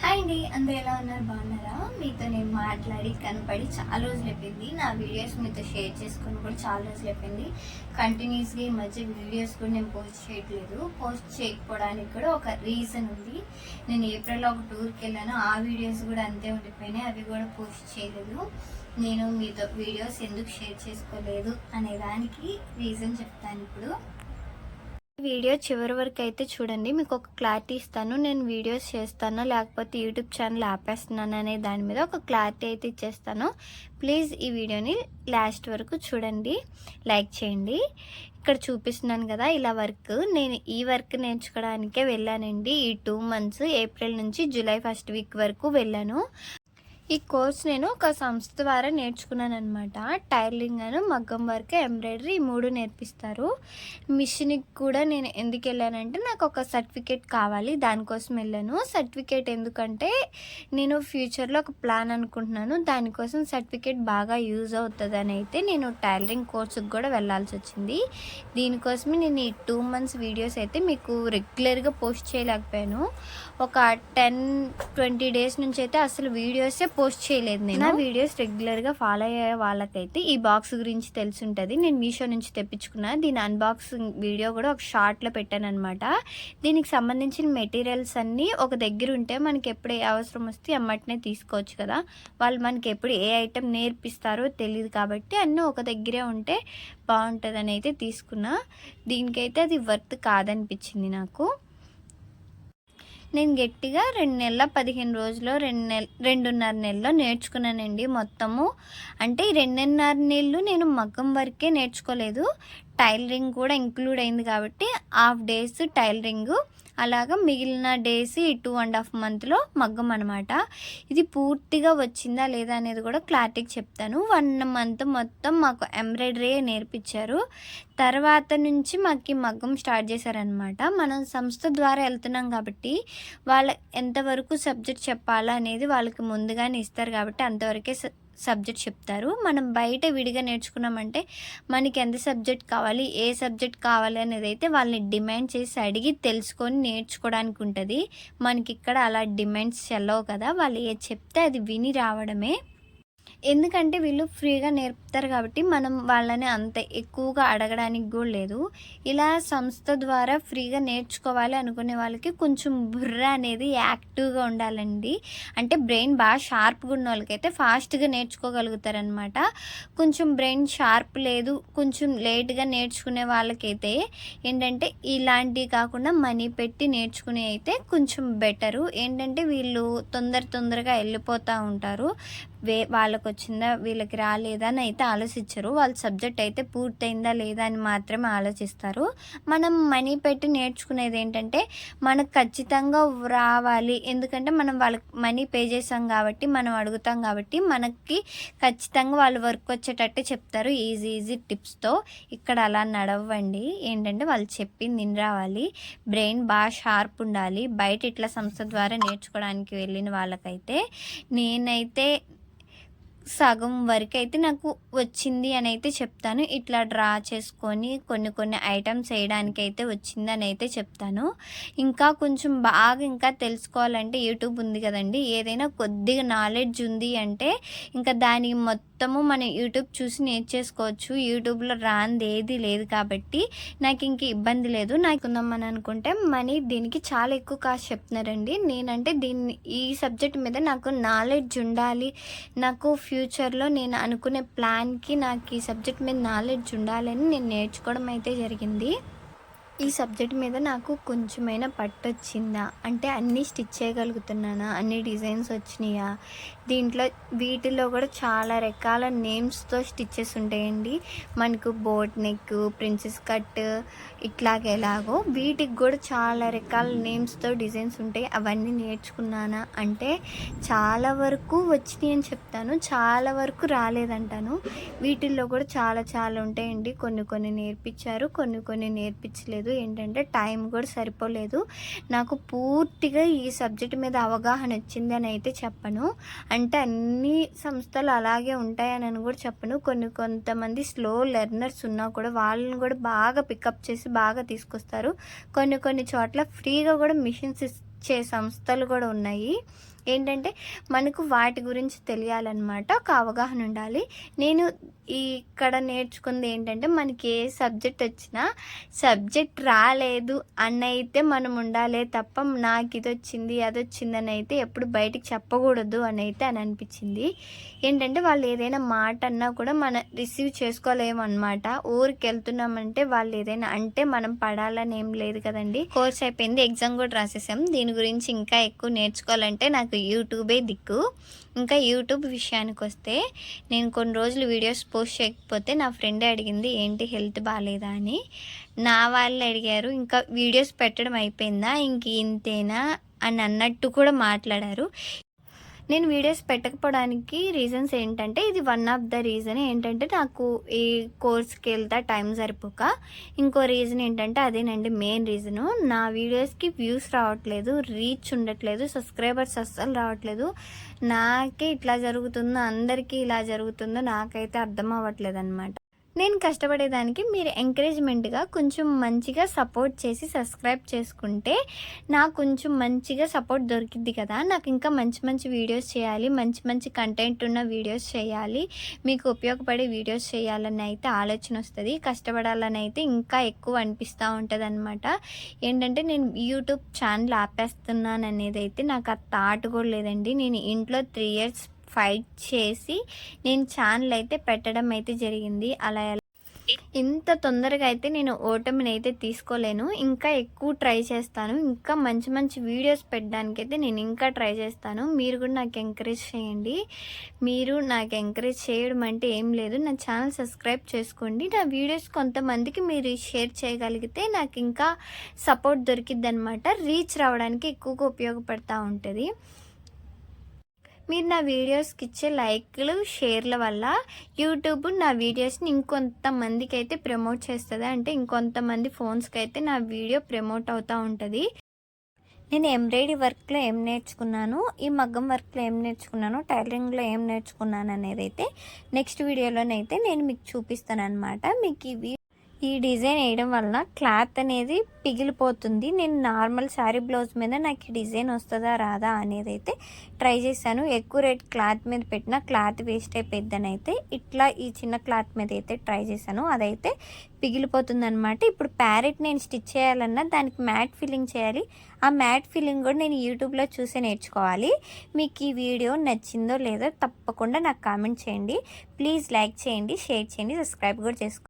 Hi అండి అందరూ ఎలా ఉన్నారు? బాగున్నారా? మీతో నేను మాట్లాడి కనపడి చాలా రోజులు అయిపోయింది. నా వీడియోస్ మీతో షేర్ చేసుకుని కూడా చాలా రోజులు అయిపోయింది. కంటిన్యూస్గా ఈ మధ్య వీడియోస్ కూడా నేను పోస్ట్ చేయట్లేదు. పోస్ట్ చేయకపోవడానికి కూడా ఒక రీజన్ ఉంది. నేను ఏప్రిల్లో ఒక టూర్కి వెళ్ళాను. ఆ వీడియోస్ కూడా అంతే ఉండిపోయినాయి. అవి కూడా పోస్ట్ చేయలేదు. నేను మీతో వీడియోస్ ఎందుకు షేర్ చేసుకోలేదు అనే దానికి రీజన్ చెప్తాను ఇప్పుడు. వీడియో చివరి వరకు అయితే చూడండి. మీకు ఒక క్లారిటీ ఇస్తాను. నేను వీడియోస్ చేస్తాను. లేకపోతే యూట్యూబ్ ఛానల్ ఆపేస్తున్నాను అనే దాని మీద ఒక క్లారిటీ అయితే ఇచ్చేస్తాను. ప్లీజ్ ఈ వీడియోని లాస్ట్ వరకు చూడండి. లైక్ చేయండి. ఇక్కడ చూపిస్తున్నాను కదా ఇలా వర్క్. నేను ఈ వర్క్ నేర్చుకోవడానికే వెళ్ళానండి. ఈ టూ మంత్స్ ఏప్రిల్ నుంచి జూలై ఫస్ట్ వీక్ వరకు వెళ్ళాను. ఈ కోర్స్ నేను ఒక సంస్థ ద్వారా నేర్చుకున్నాను అనమాట టైలింగ్ అని మగ్గం వర్క్ ఎంబ్రాయిడరీ ఈ మూడు నేర్పిస్తారు. మిషన్కి కూడా నేను ఎందుకు వెళ్ళానంటే నాకు ఒక సర్టిఫికేట్ కావాలి దానికోసం వెళ్ళాను. సర్టిఫికేట్ ఎందుకంటే నేను ఫ్యూచర్లో ఒక ప్లాన్ అనుకుంటున్నాను. దానికోసం సర్టిఫికేట్ బాగా యూజ్ అవుతుంది అని అయితే నేను టైలరింగ్ కోర్సుకి కూడా వెళ్ళాల్సి వచ్చింది. దీనికోసమే నేను ఈ టూ మంత్స్ వీడియోస్ అయితే మీకు రెగ్యులర్గా పోస్ట్ చేయలేకపోయాను. ఒక టెన్ ట్వంటీ డేస్ నుంచి అయితే అసలు వీడియోసే పోస్ట్ చేయలేదు నేను. నా వీడియోస్ రెగ్యులర్గా ఫాలో అయ్యే వాళ్ళకైతే ఈ బాక్స్ గురించి తెలిసి ఉంటుంది నేను మీషో నుంచి తెప్పించుకున్న దీని అన్బాక్సింగ్ వీడియో కూడా ఒక షార్ట్లో పెట్టాను అనమాట దీనికి సంబంధించిన మెటీరియల్స్ అన్నీ ఒక దగ్గర ఉంటే మనకి ఎప్పుడు ఏ అవసరం వస్తే అమ్మటినే తీసుకోవచ్చు కదా. వాళ్ళు మనకి ఎప్పుడు ఏ ఐటెం నేర్పిస్తారో తెలియదు కాబట్టి అన్నీ ఒక దగ్గరే ఉంటే బాగుంటుందని అయితే తీసుకున్నా. దీనికైతే అది వర్త్ కాదనిపించింది నాకు. నేను గట్టిగా రెండు నెలల పదిహేను రోజులు రెండు నెల రెండున్నర నెలలో నేర్చుకున్నానండి మొత్తము. అంటే ఈ రెండున్నర నెలలు నేను మగ్గం వరకే నేర్చుకోలేదు. టైలరింగ్ కూడా ఇంక్లూడ్ అయింది కాబట్టి హాఫ్ డేస్ టైలరింగ్. అలాగా మిగిలిన డేస్ ఈ టూ అండ్ హాఫ్ మంత్లో మగ్గం అనమాట ఇది పూర్తిగా వచ్చిందా లేదా అనేది కూడా క్లారిటీకి చెప్తాను. వన్ మంత్ మొత్తం మాకు ఎంబ్రాయిడరీ నేర్పించారు. తర్వాత నుంచి మాకు ఈ మగ్గం స్టార్ట్ చేశారనమాట మనం సంస్థ ద్వారా వెళ్తున్నాం కాబట్టి వాళ్ళ ఎంతవరకు సబ్జెక్ట్ చెప్పాలా అనేది వాళ్ళకి ముందుగానే ఇస్తారు కాబట్టి అంతవరకే సబ్జెక్ట్ చెప్తారు. మనం బయట విడిగా నేర్చుకున్నామంటే మనకి ఎంత సబ్జెక్ట్ కావాలి ఏ సబ్జెక్ట్ కావాలి అనేది అయితే వాళ్ళని డిమాండ్ చేసి అడిగి తెలుసుకొని నేర్చుకోవడానికి ఉంటుంది. మనకి ఇక్కడ అలా డిమాండ్స్ చెల్లవు కదా వాళ్ళు ఏ చెప్తే అది విని రావడమే. ఎందుకంటే వీళ్ళు ఫ్రీగా నేర్పుతారు కాబట్టి మనం వాళ్ళని అంత ఎక్కువగా అడగడానికి కూడా లేదు. ఇలా సంస్థ ద్వారా ఫ్రీగా నేర్చుకోవాలి అనుకునే వాళ్ళకి కొంచెం బుర్ర అనేది యాక్టివ్గా ఉండాలండి. అంటే బ్రెయిన్ బాగా షార్ప్గా ఉన్న వాళ్ళకైతే ఫాస్ట్గా నేర్చుకోగలుగుతారనమాట కొంచెం బ్రెయిన్ షార్ప్ లేదు కొంచెం లేట్గా నేర్చుకునే వాళ్ళకైతే ఏంటంటే ఇలాంటివి కాకుండా మనీ పెట్టి నేర్చుకునే అయితే కొంచెం బెటరు. ఏంటంటే వీళ్ళు తొందర తొందరగా వెళ్ళిపోతూ ఉంటారు. వే వాళ్ళకు వచ్చిందా వీళ్ళకి రాలేదా అని అయితే ఆలోచించరు. వాళ్ళ సబ్జెక్ట్ అయితే పూర్తయిందా లేదా అని మాత్రమే ఆలోచిస్తారు. మనం మనీ పెట్టి నేర్చుకునేది ఏంటంటే మనకు ఖచ్చితంగా రావాలి. ఎందుకంటే మనం వాళ్ళకి మనీ పే చేసాం కాబట్టి మనం అడుగుతాం కాబట్టి మనకి ఖచ్చితంగా వాళ్ళు వర్క్ వచ్చేటట్టు చెప్తారు. ఈజీ ఈజీ టిప్స్తో. ఇక్కడ అలా నడవండి. ఏంటంటే వాళ్ళు చెప్పింది రావాలి. బ్రెయిన్ బాగా షార్ప్ ఉండాలి. బయట ఇట్లా సంస్థ ద్వారా నేర్చుకోవడానికి వెళ్ళిన వాళ్ళకైతే నేనైతే సగం వరకు అయితే నాకు వచ్చింది అని అయితే చెప్తాను. ఇట్లా డ్రా చేసుకొని కొన్ని కొన్ని ఐటమ్స్ వేయడానికి అయితే వచ్చింది అని అయితే చెప్తాను. ఇంకా కొంచెం బాగా ఇంకా తెలుసుకోవాలంటే యూట్యూబ్ ఉంది కదండి. ఏదైనా కొద్దిగా నాలెడ్జ్ ఉంది అంటే ఇంకా దాని మొత్తం మొత్తము మన యూట్యూబ్ చూసి నేర్చేసుకోవచ్చు. యూట్యూబ్లో రాంది ఏది లేదు కాబట్టి నాకు ఇంక ఇబ్బంది లేదు. నాకు అని అనుకుంటే మనీ దీనికి చాలా ఎక్కువ కాస్ట్ చెప్తున్నారండి. నేనంటే దీన్ని ఈ సబ్జెక్ట్ మీద నాకు నాలెడ్జ్ ఉండాలి. నాకు ఫ్యూచర్లో నేను అనుకునే ప్లాన్కి నాకు ఈ సబ్జెక్ట్ మీద నాలెడ్జ్ ఉండాలని నేను నేర్చుకోవడం అయితే జరిగింది. ఈ సబ్జెక్ట్ మీద నాకు కొంచెమైనా పట్టు వచ్చిందా అంటే అన్నీ స్టిచ్ చేయగలుగుతున్నానా? అన్ని డిజైన్స్ వచ్చినాయా? దీంట్లో వీటిలో కూడా చాలా రకాల నేమ్స్తో స్టిచ్చెస్ ఉంటాయండి. మనకు బోట్ నెక్ ప్రిన్సెస్ కట్ ఇట్లాగే ఎలాగో. వీటికి కూడా చాలా రకాల నేమ్స్తో డిజైన్స్ ఉంటాయి. అవన్నీ నేర్చుకున్నానా? అంటే చాలా వరకు వచ్చినాయి అని చెప్తాను. చాలా వరకు రాలేదంటాను. వీటిల్లో కూడా చాలా చాలా ఉంటాయండి. కొన్ని కొన్ని నేర్పించారు కొన్ని కొన్ని నేర్పించలేదు. లేదు ఏంటంటే టైం కూడా సరిపోలేదు. నాకు పూర్తిగా ఈ సబ్జెక్ట్ మీద అవగాహన వచ్చింది అని అయితే చెప్పను. అంటే అన్ని సంస్థలు అలాగే ఉంటాయని కూడా చెప్పను. కొన్ని కొంతమంది స్లో లెర్నర్స్ ఉన్నా కూడా వాళ్ళని కూడా బాగా పికప్ చేసి బాగా తీసుకొస్తారు. కొన్ని కొన్ని చోట్ల ఫ్రీగా కూడా మిషన్స్ ఇచ్చే సంస్థలు కూడా ఉన్నాయి. ఏంటంటే మనకు వాటి గురించి తెలియాలన్నమాట ఒక అవగాహన ఉండాలి. నేను ఇక్కడ నేర్చుకుంది ఏంటంటే మనకి ఏ సబ్జెక్ట్ వచ్చినా సబ్జెక్ట్ రాలేదు అని అయితే మనం ఉండాలే తప్ప నాకు ఇది వచ్చింది అది వచ్చింది అని అయితే ఎప్పుడు బయటికి చెప్పకూడదు అని అయితే అని అనిపించింది. ఏంటంటే వాళ్ళు ఏదైనా మాట అన్నా కూడా మనం రిసీవ్ చేసుకోలేము అనమాట ఊరికి వెళ్తున్నామంటే వాళ్ళు ఏదైనా అంటే మనం పడాలని ఏం లేదు కదండి. కోర్స్ అయిపోయింది ఎగ్జామ్ కూడా రాసేసాం. దీని గురించి ఇంకా ఎక్కువ నేర్చుకోవాలంటే నాకు యూట్యూబే దిక్కు. ఇంకా యూట్యూబ్ విషయానికి వస్తే నేను కొన్ని రోజులు వీడియోస్ పోస్ట్ చేయకపోతే నా ఫ్రెండ్ అడిగింది ఏంటి హెల్త్ బాగాలేదా అని. నా వాళ్ళు అడిగారు ఇంకా వీడియోస్ పెట్టడం అయిపోయిందా? ఇంక ఇంతేనా? అని అన్నట్టు కూడా మాట్లాడారు. నేను వీడియోస్ పెట్టకపోవడానికి రీజన్స్ ఏంటంటే ఇది వన్ ఆఫ్ ద రీజన్ ఏంటంటే నాకు ఈ కోర్స్కి వెళ్తా టైం సరిపోక. ఇంకో రీజన్ ఏంటంటే అదేనండి మెయిన్ రీజను నా వీడియోస్కి వ్యూస్ రావట్లేదు రీచ్ ఉండట్లేదు సబ్స్క్రైబర్స్ అస్సలు రావట్లేదు. నాకే ఇట్లా జరుగుతుందో అందరికీ ఇలా జరుగుతుందో నాకైతే అర్థం అవ్వట్లేదు అనమాట నేను కష్టపడేదానికి మీరు ఎంకరేజ్మెంట్గా కొంచెం మంచిగా సపోర్ట్ చేసి సబ్స్క్రైబ్ చేసుకుంటే నాకు కొంచెం మంచిగా సపోర్ట్ దొరికిద్ది కదా. నాకు ఇంకా మంచి మంచి వీడియోస్ చేయాలి మంచి మంచి కంటెంట్ ఉన్న వీడియోస్ చేయాలి మీకు ఉపయోగపడే వీడియోస్ చేయాలని అయితే ఆలోచన వస్తుంది. కష్టపడాలని అయితే ఇంకా ఎక్కువ అనిపిస్తూ ఉంటుంది అనమాట ఏంటంటే నేను యూట్యూబ్ ఛానల్ ఆపేస్తున్నాను అనేది అయితే నాకు ఆ థాట్ కూడా లేదండి. నేను ఇంట్లో త్రీ ఇయర్స్ ఫైట్ చేసి నేను ఛానల్ అయితే పెట్టడం అయితే జరిగింది. అలా ఇంత తొందరగా అయితే నేను ఓటమిని అయితే తీసుకోలేను. ఇంకా ఎక్కువ ట్రై చేస్తాను. ఇంకా మంచి మంచి వీడియోస్ పెట్టడానికి అయితే నేను ఇంకా ట్రై చేస్తాను. మీరు కూడా నాకు ఎంకరేజ్ చేయండి. మీరు నాకు ఎంకరేజ్ చేయడం అంటే ఏం లేదు. నా ఛానల్ సబ్స్క్రైబ్ చేసుకోండి. నా వీడియోస్ కొంతమందికి మీరు షేర్ చేయగలిగితే నాకు ఇంకా సపోర్ట్ దొరికిద్ది రీచ్ రావడానికి ఎక్కువగా ఉపయోగపడతా ఉంటుంది. మీరు నా వీడియోస్కి ఇచ్చే లైక్లు షేర్ల వల్ల యూట్యూబ్ నా వీడియోస్ని ఇంకొంతమందికి అయితే ప్రమోట్ చేస్తుంది. అంటే ఇంకొంతమంది ఫోన్స్కి అయితే నా వీడియో ప్రమోట్ అవుతూ ఉంటుంది. నేను ఎంబ్రాయిడరీ వర్క్లో ఏం నేర్చుకున్నాను? ఈ మగ్గం వర్క్లో ఏం నేర్చుకున్నాను? టైలరింగ్లో ఏం నేర్చుకున్నాను అనేది అయితే నెక్స్ట్ వీడియోలోనైతే నేను మీకు చూపిస్తాను అనమాట మీకు ఇవి ఈ డిజైన్ వేయడం వలన క్లాత్ అనేది పిగిలిపోతుంది. నేను నార్మల్ శారీ బ్లౌజ్ మీద నాకు ఈ డిజైన్ వస్తుందా రాదా అనేది అయితే ట్రై చేశాను. ఎక్కువ రేట్ క్లాత్ మీద పెట్టిన క్లాత్ వేస్ట్ అయిపోయిద్దని అయితే ఇట్లా ఈ చిన్న క్లాత్ మీద అయితే ట్రై చేశాను. అదైతే పిగిలిపోతుంది అనమాట ఇప్పుడు ప్యారెట్ నేను స్టిచ్ చేయాలన్నా దానికి మ్యాట్ ఫిల్లింగ్ చేయాలి. ఆ మ్యాట్ ఫిల్లింగ్ కూడా నేను యూట్యూబ్లో చూసి నేర్చుకోవాలి. మీకు ఈ వీడియో నచ్చిందో లేదో తప్పకుండా నాకు కామెంట్ చేయండి. ప్లీజ్ లైక్ చేయండి షేర్ చేయండి సబ్స్క్రైబ్ కూడా చేసుకోండి.